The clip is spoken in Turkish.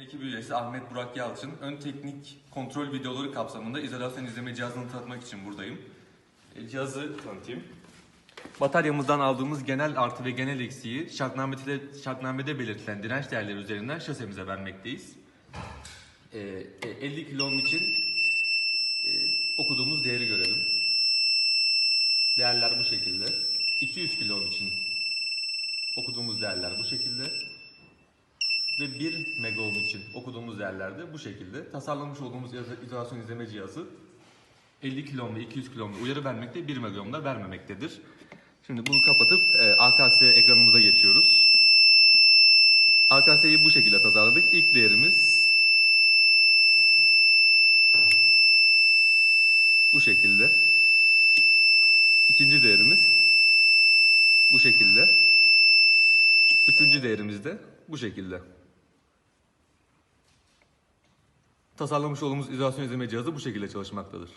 Ekip üyesi Ahmet Burak Yalçın, ön teknik kontrol videoları kapsamında izolasyon izleme cihazını tanıtmak için buradayım. E, Cihazı tanıtayım. Bataryamızdan aldığımız genel artı ve genel eksiği şartnamede, şartnamede belirtilen direnç değerleri üzerinden şasemize vermekteyiz. E, e, 50 kilo ohm için e, okuduğumuz değeri görelim. Değerler bu şekilde. 200 kilo ohm için okuduğumuz değerler bu şekilde ve 1 mega ohm için okuduğumuz değerler de bu şekilde. Tasarlamış olduğumuz izo- izolasyon izleme cihazı 50 kilo ve 200 kilo uyarı vermekte, 1 mega ohm da vermemektedir. Şimdi bunu kapatıp e, AKS ekranımıza geçiyoruz. AKS'yi bu şekilde tasarladık. İlk değerimiz bu şekilde. İkinci değerimiz bu şekilde. Üçüncü değerimiz de bu şekilde. Tasarlamış olduğumuz izolasyon izleme cihazı bu şekilde çalışmaktadır.